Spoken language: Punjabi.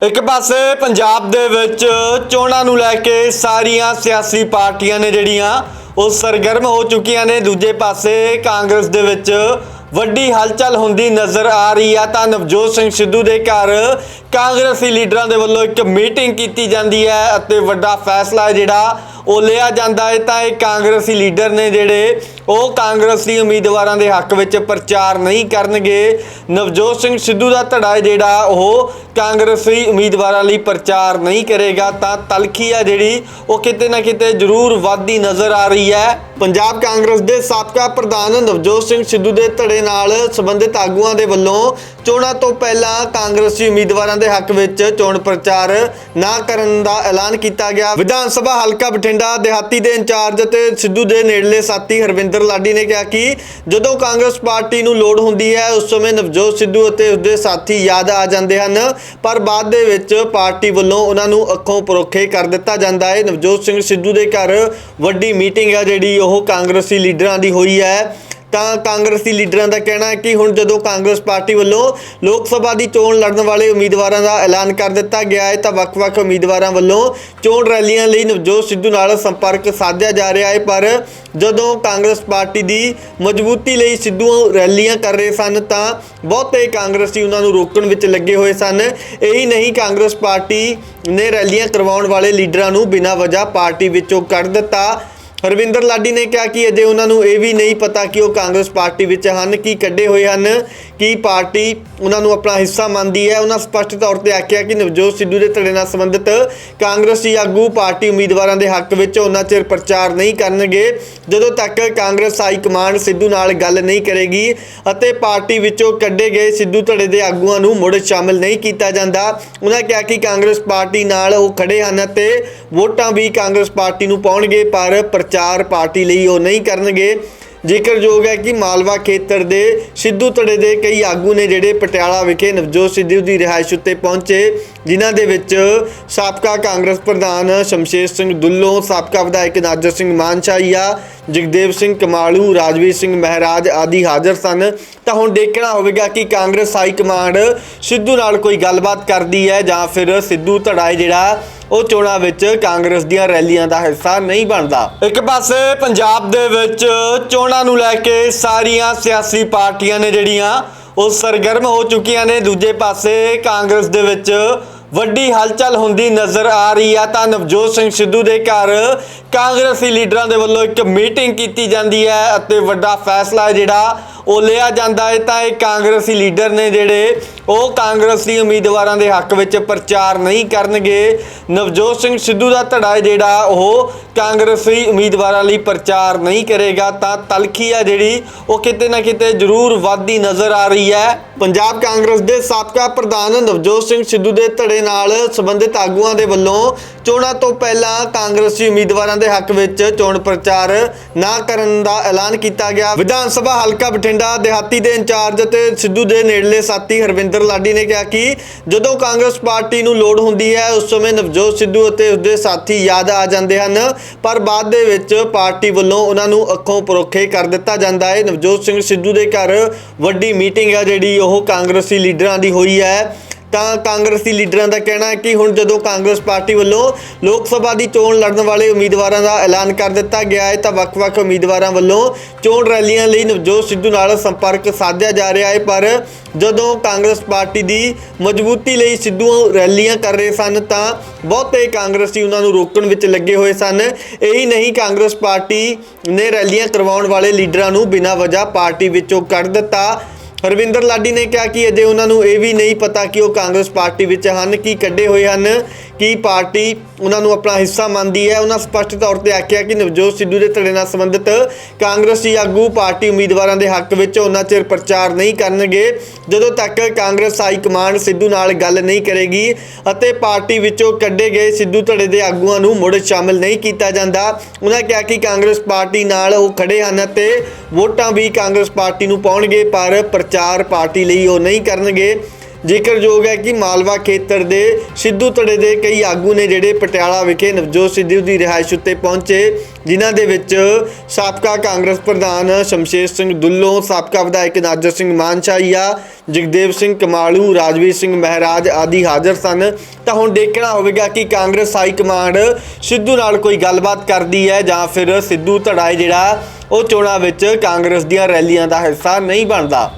ਇੱਕ ਪਾਸੇ ਪੰਜਾਬ ਦੇ ਵਿੱਚ ਚੋਣਾਂ ਨੂੰ ਲੈ ਕੇ ਸਾਰੀਆਂ ਸਿਆਸੀ ਪਾਰਟੀਆਂ ਨੇ ਜਿਹੜੀਆਂ ਉਹ ਸਰਗਰਮ ਹੋ ਚੁੱਕੀਆਂ ਨੇ। ਦੂਜੇ ਪਾਸੇ ਕਾਂਗਰਸ ਦੇ ਵਿੱਚ ਵੱਡੀ ਹਲਚਲ ਹੁੰਦੀ ਨਜ਼ਰ ਆ ਰਹੀ ਆ ਤਾਂ ਨਵਜੋਤ ਸਿੰਘ ਸਿੱਧੂ ਦੇ ਘਰ ਕਾਂਗਰਸੀ ਲੀਡਰਾਂ ਦੇ ਵੱਲੋਂ ਇੱਕ ਮੀਟਿੰਗ ਕੀਤੀ ਜਾਂਦੀ ਹੈ ਅਤੇ ਵੱਡਾ ਫੈਸਲਾ ਹੈ ਜਿਹੜਾ ਉਹ ਲਿਆ ਜਾਂਦਾ ਹੈ। ਤਾਂ ਇਹ ਕਾਂਗਰਸੀ ਲੀਡਰ ਨੇ ਜਿਹੜੇ ਉਹ ਕਾਂਗਰਸੀ ਉਮੀਦਵਾਰਾਂ ਦੇ ਹੱਕ ਵਿੱਚ ਪ੍ਰਚਾਰ ਨਹੀਂ ਕਰਨਗੇ। ਨਵਜੋਤ ਸਿੰਘ ਸਿੱਧੂ ਦਾ ਧੜਾ ਹੈ ਜਿਹੜਾ ਉਹ ਕਾਂਗਰਸੀ ਉਮੀਦਵਾਰਾਂ ਲਈ ਪ੍ਰਚਾਰ ਨਹੀਂ ਕਰੇਗਾ। ਤਾਂ ਤਲਖੀ ਆ ਜਿਹੜੀ ਉਹ ਕਿਤੇ ਨਾ ਕਿਤੇ ਜ਼ਰੂਰ ਵੱਧਦੀ ਨਜ਼ਰ ਆ ਰਹੀ ਹੈ। ਪੰਜਾਬ ਕਾਂਗਰਸ ਦੇ ਸਾਬਕਾ ਪ੍ਰਧਾਨ ਨਵਜੋਤ ਸਿੰਘ ਸਿੱਧੂ ਦੇ ਧੜੇ ਨਾਲ ਸੰਬੰਧਿਤ ਆਗੂਆਂ ਦੇ ਵੱਲੋਂ ਚੋਣਾਂ ਤੋਂ ਪਹਿਲਾਂ ਕਾਂਗਰਸੀ ਉਮੀਦਵਾਰਾਂ ਦੇ ਹੱਕ ਵਿੱਚ ਚੋਣ ਪ੍ਰਚਾਰ ਨਾ ਕਰਨ ਦਾ ਐਲਾਨ ਕੀਤਾ ਗਿਆ। ਵਿਧਾਨ ਸਭਾ ਹਲਕਾ ਬਠਿੰਡਾ ਦਿਹਾਤੀ ਦੇ ਇੰਚਾਰਜ ਅਤੇ ਸਿੱਧੂ ਦੇ ਨੇੜਲੇ ਸਾਥੀ ਹਰਵਿੰਦਰ ਲਾਡੀ ਨੇ ਕਿਹਾ ਕਿ ਜਦੋਂ ਕਾਂਗਰਸ ਪਾਰਟੀ ਨੂੰ ਲੋੜ ਹੁੰਦੀ ਹੈ, ਉਸ ਸਮੇਂ ਨਵਜੋਤ ਸਿੱਧੂ ਅਤੇ ਉਸਦੇ ਸਾਥੀ ਯਾਦ ਆ ਜਾਂਦੇ ਹਨ। ਪਰ ਬਾਅਦ ਦੇ ਵਿੱਚ ਪਾਰਟੀ ਵੱਲੋਂ ਉਹਨਾਂ ਨੂੰ ਅੱਖੋਂ ਪਰੋਖੇ ਕਰ ਦਿੱਤਾ ਜਾਂਦਾ ਹੈ। ਨਵਜੋਤ ਸਿੰਘ ਸਿੱਧੂ ਦੇ ਘਰ ਵੱਡੀ ਮੀਟਿੰਗ ਹੈ ਜਿਹੜੀ ਉਹ ਕਾਂਗਰਸੀ ਲੀਡਰਾਂ ਦੀ ਹੋਈ ਹੈ। ਤਾਂ ਕਾਂਗਰਸੀ ਲੀਡਰਾਂ ਦਾ ਕਹਿਣਾ ਹੈ ਕਿ ਹੁਣ ਜਦੋਂ ਕਾਂਗਰਸ ਪਾਰਟੀ ਵੱਲੋਂ ਲੋਕ ਸਭਾ ਦੀ ਚੋਣ ਲੜਨ ਵਾਲੇ ਉਮੀਦਵਾਰਾਂ ਦਾ ਐਲਾਨ ਕਰ ਦਿੱਤਾ ਗਿਆ ਹੈ, ਤਾਂ ਵੱਖ-ਵੱਖ ਉਮੀਦਵਾਰਾਂ ਵੱਲੋਂ ਚੋਣ ਰੈਲੀਆਂ ਲਈ ਨਵਜੋਤ ਸਿੱਧੂ ਨਾਲ ਸੰਪਰਕ ਸਾਧਿਆ ਜਾ ਰਿਹਾ ਹੈ। ਪਰ ਜਦੋਂ ਕਾਂਗਰਸ ਪਾਰਟੀ ਦੀ ਮਜ਼ਬੂਤੀ ਲਈ ਸਿੱਧੂ ਰੈਲੀਆਂ ਕਰ ਰਹੇ ਸਨ, ਤਾਂ ਬਹੁਤੇ ਕਾਂਗਰਸੀ ਉਹਨਾਂ ਨੂੰ ਰੋਕਣ ਵਿੱਚ ਲੱਗੇ ਹੋਏ ਸਨ। ਇਹੀ ਨਹੀਂ, ਕਾਂਗਰਸ ਪਾਰਟੀ ਨੇ ਰੈਲੀਆਂ ਕਰਵਾਉਣ ਵਾਲੇ ਲੀਡਰਾਂ ਨੂੰ ਬਿਨਾਂ ਵਜ੍ਹਾ ਪਾਰਟੀ ਵਿੱਚੋਂ ਕੱਢ ਦਿੱਤਾ। ਹਰਵਿੰਦਰ ਲਾਡੀ ਨੇ ਕਿਹਾ ਕਿ ਅਜੇ ਉਹਨਾਂ ਨੂੰ ਇਹ ਵੀ ਨਹੀਂ ਪਤਾ ਕਿ ਉਹ ਕਾਂਗਰਸ ਪਾਰਟੀ ਵਿੱਚ ਹਨ, ਕੀ ਕੱਢੇ ਹੋਏ ਹਨ, ਕਿ ਪਾਰਟੀ ਉਹਨਾਂ ਨੂੰ ਆਪਣਾ ਹਿੱਸਾ ਮੰਨਦੀ ਹੈ। ਉਹਨਾਂ ਸਪਸ਼ਟ ਤੌਰ ਤੇ ਆਖਿਆ ਕਿ ਨਵਜੋਤ ਸਿੱਧੂ ਦੇ ਧੜੇ ਨਾਲ ਸੰਬੰਧਿਤ ਕਾਂਗਰਸੀ ਆਗੂ ਪਾਰਟੀ ਉਮੀਦਵਾਰਾਂ ਦੇ ਹੱਕ ਵਿੱਚ ਉਹਨਾਂ ਚਿਰ ਪ੍ਰਚਾਰ ਨਹੀਂ ਕਰਨਗੇ। ਜਦੋਂ ਤੱਕ ਕਾਂਗਰਸ ਹਾਈ ਕਮਾਂਡ ਸਿੱਧੂ ਨਾਲ ਗੱਲ ਨਹੀਂ ਕਰੇਗੀ ਅਤੇ ਪਾਰਟੀ ਵਿੱਚੋਂ ਕੱਢੇ ਗਏ ਸਿੱਧੂ ਧੜੇ ਦੇ ਆਗੂਆਂ ਨੂੰ ਮੁੜ ਸ਼ਾਮਲ ਨਹੀਂ ਕੀਤਾ ਜਾਂਦਾ, ਉਹਨਾਂ ਕਿਹਾ ਕਿ ਕਾਂਗਰਸ ਪਾਰਟੀ ਨਾਲ ਉਹ ਖੜੇ ਹਨ ਅਤੇ ਵੋਟਾਂ ਵੀ ਕਾਂਗਰਸ ਪਾਰਟੀ ਨੂੰ ਪਾਉਣਗੇ, ਪਰ ਪ੍ਰਚਾਰ ਪਾਰਟੀ ਲਈ ਉਹ ਨਹੀਂ ਕਰਨਗੇ। ਜ਼ਿਕਰਯੋਗ ਹੈ ਕਿ ਮਾਲਵਾ ਖੇਤਰ ਦੇ ਸਿੱਧੂ ਧੜੇ ਦੇ ਕਈ ਆਗੂ ਨੇ ਜਿਹੜੇ ਪਟਿਆਲਾ ਵਿਖੇ ਨਵਜੋਤ ਸਿੱਧੂ ਦੀ ਰਿਹਾਇਸ਼ ਉੱਤੇ ਪਹੁੰਚੇ, ਜਿਨ੍ਹਾਂ ਦੇ ਵਿੱਚ ਸਾਬਕਾ ਕਾਂਗਰਸ ਪ੍ਰਧਾਨ ਸ਼ਮਸ਼ੇਰ ਸਿੰਘ ਦੁੱਲੋਂ, ਸਾਬਕਾ ਵਿਧਾਇਕ ਨਾਜਰ ਸਿੰਘ ਮਾਨਸ਼ਾਹੀਆ, ਜਗਦੇਵ ਸਿੰਘ ਕਮਾਲੂ, ਰਾਜਵੀਰ ਸਿੰਘ ਮਹਾਰਾਜ ਆਦਿ ਹਾਜ਼ਰ ਸਨ। ਤਾਂ ਹੁਣ ਦੇਖਣਾ ਹੋਵੇਗਾ ਕਿ ਕਾਂਗਰਸ ਹਾਈ ਕਮਾਂਡ ਸਿੱਧੂ ਨਾਲ ਕੋਈ ਗੱਲਬਾਤ ਕਰਦੀ ਹੈ ਜਾਂ ਫਿਰ ਸਿੱਧੂ ਧੜਾ ਹੈ ਜਿਹੜਾ ਉਹ ਚੋਣਾਂ ਵਿੱਚ ਕਾਂਗਰਸ ਦੀਆਂ ਰੈਲੀਆਂ ਦਾ ਹਿੱਸਾ ਨਹੀਂ ਬਣਦਾ। ਇੱਕ ਪਾਸੇ ਪੰਜਾਬ ਦੇ ਵਿੱਚ ਚੋਣਾਂ ਨੂੰ ਲੈ ਕੇ ਸਾਰੀਆਂ ਸਿਆਸੀ ਪਾਰਟੀਆਂ ਨੇ ਜਿਹੜੀਆਂ ਉਹ ਸਰਗਰਮ ਹੋ ਚੁੱਕੀਆਂ ਨੇ, ਦੂਜੇ ਪਾਸੇ ਕਾਂਗਰਸ ਦੇ ਵਿੱਚ ਵੱਡੀ ਹਲਚਲ ਹੁੰਦੀ ਨਜ਼ਰ ਆ ਰਹੀ ਆ ਤਾਂ ਨਵਜੋਤ ਸਿੰਘ ਸਿੱਧੂ ਦੇ ਘਰ ਕਾਂਗਰਸੀ ਲੀਡਰਾਂ ਦੇ ਵੱਲੋਂ ਇੱਕ ਮੀਟਿੰਗ ਕੀਤੀ ਜਾਂਦੀ ਹੈ ਅਤੇ ਵੱਡਾ ਫੈਸਲਾ ਹੈ ਜਿਹੜਾ ਉਹ ਲਿਆ ਜਾਂਦਾ ਹੈ ਤਾਂ ਇਹ ਕਾਂਗਰਸੀ ਲੀਡਰ ਨੇ ਜਿਹੜੇ ਉਹ ਕਾਂਗਰਸੀ ਉਮੀਦਵਾਰਾਂ ਦੇ ਹੱਕ ਵਿੱਚ ਪ੍ਰਚਾਰ ਨਹੀਂ ਕਰਨਗੇ। ਨਵਜੋਤ ਸਿੰਘ ਸਿੱਧੂ ਦਾ ਧੜਾ ਜਿਹੜਾ ਉਹ ਕਾਂਗਰਸੀ ਉਮੀਦਵਾਰਾਂ ਲਈ ਪ੍ਰਚਾਰ ਨਹੀਂ ਕਰੇਗਾ। ਤਾਂ ਤਲਖੀ ਆ ਜਿਹੜੀ ਉਹ ਕਿਤੇ ਨਾ ਕਿਤੇ ਜ਼ਰੂਰ ਵੱਧਦੀ ਨਜ਼ਰ ਆ ਰਹੀ ਹੈ। ਪੰਜਾਬ ਕਾਂਗਰਸ ਦੇ ਸਾਬਕਾ ਪ੍ਰਧਾਨ ਨਵਜੋਤ ਸਿੰਘ ਸਿੱਧੂ ਦੇ ਧੜੇ ਨਾਲ ਸੰਬੰਧਿਤ ਆਗੂਆਂ ਦੇ ਵੱਲੋਂ ਚੋਣਾਂ ਤੋਂ ਪਹਿਲਾਂ ਕਾਂਗਰਸੀ ਉਮੀਦਵਾਰਾਂ ਦੇ ਹੱਕ ਵਿੱਚ ਚੋਣ ਪ੍ਰਚਾਰ ਨਾ ਕਰਨ ਦਾ ਐਲਾਨ ਕੀਤਾ ਗਿਆ। ਵਿਧਾਨ ਸਭਾ ਹਲਕਾ ਬਠਿੰਡਾ ਦਿਹਾਤੀ ਦੇ ਇੰਚਾਰਜ ਅਤੇ ਸਿੱਧੂ ਦੇ ਨੇੜਲੇ ਸਾਥੀ ਹਰਵਿੰਦਰ ਲਾਡੀ ਨੇ ਕਿਹਾ ਕਿ ਜਦੋਂ ਕਾਂਗਰਸ ਪਾਰਟੀ ਨੂੰ ਲੋੜ ਹੁੰਦੀ ਹੈ, ਉਸ ਸਮੇਂ ਨਵਜੋਤ ਸਿੱਧੂ ਅਤੇ ਉਸਦੇ ਸਾਥੀ ਯਾਦ ਆ ਜਾਂਦੇ ਹਨ। ਪਰ ਬਾਅਦ ਦੇ ਵਿੱਚ ਪਾਰਟੀ ਵੱਲੋਂ ਉਹਨਾਂ ਨੂੰ ਅੱਖੋਂ ਪਰੋਖੇ ਕਰ ਦਿੱਤਾ ਜਾਂਦਾ ਹੈ। ਨਵਜੋਤ ਸਿੰਘ ਸਿੱਧੂ ਦੇ ਘਰ ਵੱਡੀ ਮੀਟਿੰਗ ਹੈ ਜਿਹੜੀ ਉਹ ਕਾਂਗਰਸੀ ਲੀਡਰਾਂ ਦੀ ਹੋਈ ਹੈ। ਤਾਂ ਕਾਂਗਰਸੀ ਲੀਡਰਾਂ ਦਾ ਕਹਿਣਾ ਹੈ ਕਿ ਹੁਣ ਜਦੋਂ ਕਾਂਗਰਸ ਪਾਰਟੀ ਵੱਲੋਂ ਲੋਕ ਸਭਾ ਦੀ ਚੋਣ ਲੜਨ ਵਾਲੇ ਉਮੀਦਵਾਰਾਂ ਦਾ ਐਲਾਨ ਕਰ ਦਿੱਤਾ ਗਿਆ ਹੈ, ਤਾਂ ਵੱਖ-ਵੱਖ ਉਮੀਦਵਾਰਾਂ ਵੱਲੋਂ ਚੋਣ ਰੈਲੀਆਂ ਲਈ ਨਵਜੋਤ ਸਿੱਧੂ ਨਾਲ ਸੰਪਰਕ ਸਾਧਿਆ ਜਾ ਰਿਹਾ ਹੈ। ਪਰ ਜਦੋਂ ਕਾਂਗਰਸ ਪਾਰਟੀ ਦੀ ਮਜ਼ਬੂਤੀ ਲਈ ਸਿੱਧੂ ਰੈਲੀਆਂ ਕਰ ਰਹੇ ਸਨ, ਤਾਂ ਬਹੁਤੇ ਕਾਂਗਰਸੀ ਉਹਨਾਂ ਨੂੰ ਰੋਕਣ ਵਿੱਚ ਲੱਗੇ ਹੋਏ ਸਨ। ਇਹੀ ਨਹੀਂ, ਕਾਂਗਰਸ ਪਾਰਟੀ ਨੇ ਰੈਲੀਆਂ ਕਰਵਾਉਣ ਵਾਲੇ ਲੀਡਰਾਂ ਨੂੰ ਬਿਨਾਂ ਵਜ੍ਹਾ ਪਾਰਟੀ ਵਿੱਚੋਂ ਕੱਢ ਦਿੱਤਾ। ਹਰਵਿੰਦਰ ਲਾਡੀ ਨੇ ਕਿਹਾ ਕਿ ਅਜੇ ਉਹਨਾਂ ਨੂੰ ਇਹ ਵੀ ਨਹੀਂ ਪਤਾ ਕਿ ਉਹ ਕਾਂਗਰਸ ਪਾਰਟੀ ਵਿੱਚ ਹਨ, ਕੀ ਕੱਢੇ ਹੋਏ ਹਨ, ਕਿ ਪਾਰਟੀ ਉਹਨਾਂ ਨੂੰ ਆਪਣਾ ਹਿੱਸਾ ਮੰਨਦੀ ਹੈ। ਉਹਨਾਂ ਸਪਸ਼ਟ ਤੌਰ ਤੇ ਆਖਿਆ ਕਿ ਨਵਜੋਤ ਸਿੱਧੂ ਦੇ ਧੜੇ ਨਾਲ ਸੰਬੰਧਿਤ ਕਾਂਗਰਸੀ ਆਗੂ ਪਾਰਟੀ ਉਮੀਦਵਾਰਾਂ ਦੇ ਹੱਕ ਵਿੱਚ ਉਹਨਾਂ ਚਿਰ ਪ੍ਰਚਾਰ ਨਹੀਂ ਕਰਨਗੇ। ਜਦੋਂ ਤੱਕ ਕਾਂਗਰਸ ਹਾਈ ਕਮਾਂਡ ਸਿੱਧੂ ਨਾਲ ਗੱਲ ਨਹੀਂ ਕਰੇਗੀ ਅਤੇ ਪਾਰਟੀ ਵਿੱਚੋਂ ਕੱਢੇ ਗਏ ਸਿੱਧੂ ਧੜੇ ਦੇ ਆਗੂਆਂ ਨੂੰ ਮੁੜ ਸ਼ਾਮਲ ਨਹੀਂ ਕੀਤਾ ਜਾਂਦਾ, ਉਹਨਾਂ ਕਿਹਾ ਕਿ ਕਾਂਗਰਸ ਪਾਰਟੀ ਨਾਲ ਉਹ ਖੜੇ ਹਨ ਅਤੇ ਵੋਟਾਂ ਵੀ ਕਾਂਗਰਸ ਪਾਰਟੀ ਨੂੰ ਪਾਉਣਗੇ, ਪਰ ਪ੍ਰਚਾਰ ਪਾਰਟੀ ਲਈ ਉਹ ਨਹੀਂ ਕਰਨਗੇ। ਜ਼ਿਕਰਯੋਗ ਹੈ ਕਿ ਮਾਲਵਾ ਖੇਤਰ ਦੇ ਸਿੱਧੂ ਧੜੇ ਦੇ ਕਈ ਆਗੂ ਨੇ ਜਿਹੜੇ ਪਟਿਆਲਾ ਵਿਖੇ ਨਵਜੋਤ ਸਿੱਧੂ ਦੀ ਰਿਹਾਇਸ਼ ਉੱਤੇ ਪਹੁੰਚੇ। ਜਿਨ੍ਹਾਂ ਦੇ ਵਿੱਚ ਸਾਬਕਾ ਕਾਂਗਰਸ ਪ੍ਰਧਾਨ ਸ਼ਮਸ਼ੇਰ ਸਿੰਘ ਦੁੱਲੋਂ, ਸਾਬਕਾ ਵਿਧਾਇਕ ਨਾਜਰ ਸਿੰਘ ਮਾਨਸ਼ਾਹੀਆ, ਜਗਦੇਵ ਸਿੰਘ ਕਮਾਲੂ, ਰਾਜਵੀਰ ਸਿੰਘ ਮਹਾਰਾਜ ਆਦਿ ਹਾਜ਼ਰ ਸਨ। ਤਾਂ ਹੁਣ ਦੇਖਣਾ ਹੋਵੇਗਾ ਕਿ ਕਾਂਗਰਸ ਹਾਈ ਕਮਾਂਡ ਸਿੱਧੂ ਨਾਲ ਕੋਈ ਗੱਲਬਾਤ ਕਰਦੀ ਹੈ ਜਾਂ ਫਿਰ ਸਿੱਧੂ ਧੜਾ ਹੈ ਜਿਹੜਾ ਉਹ ਚੋਣਾਂ ਵਿੱਚ ਕਾਂਗਰਸ ਦੀਆਂ ਰੈਲੀਆਂ ਦਾ ਹਿੱਸਾ ਨਹੀਂ ਬਣਦਾ।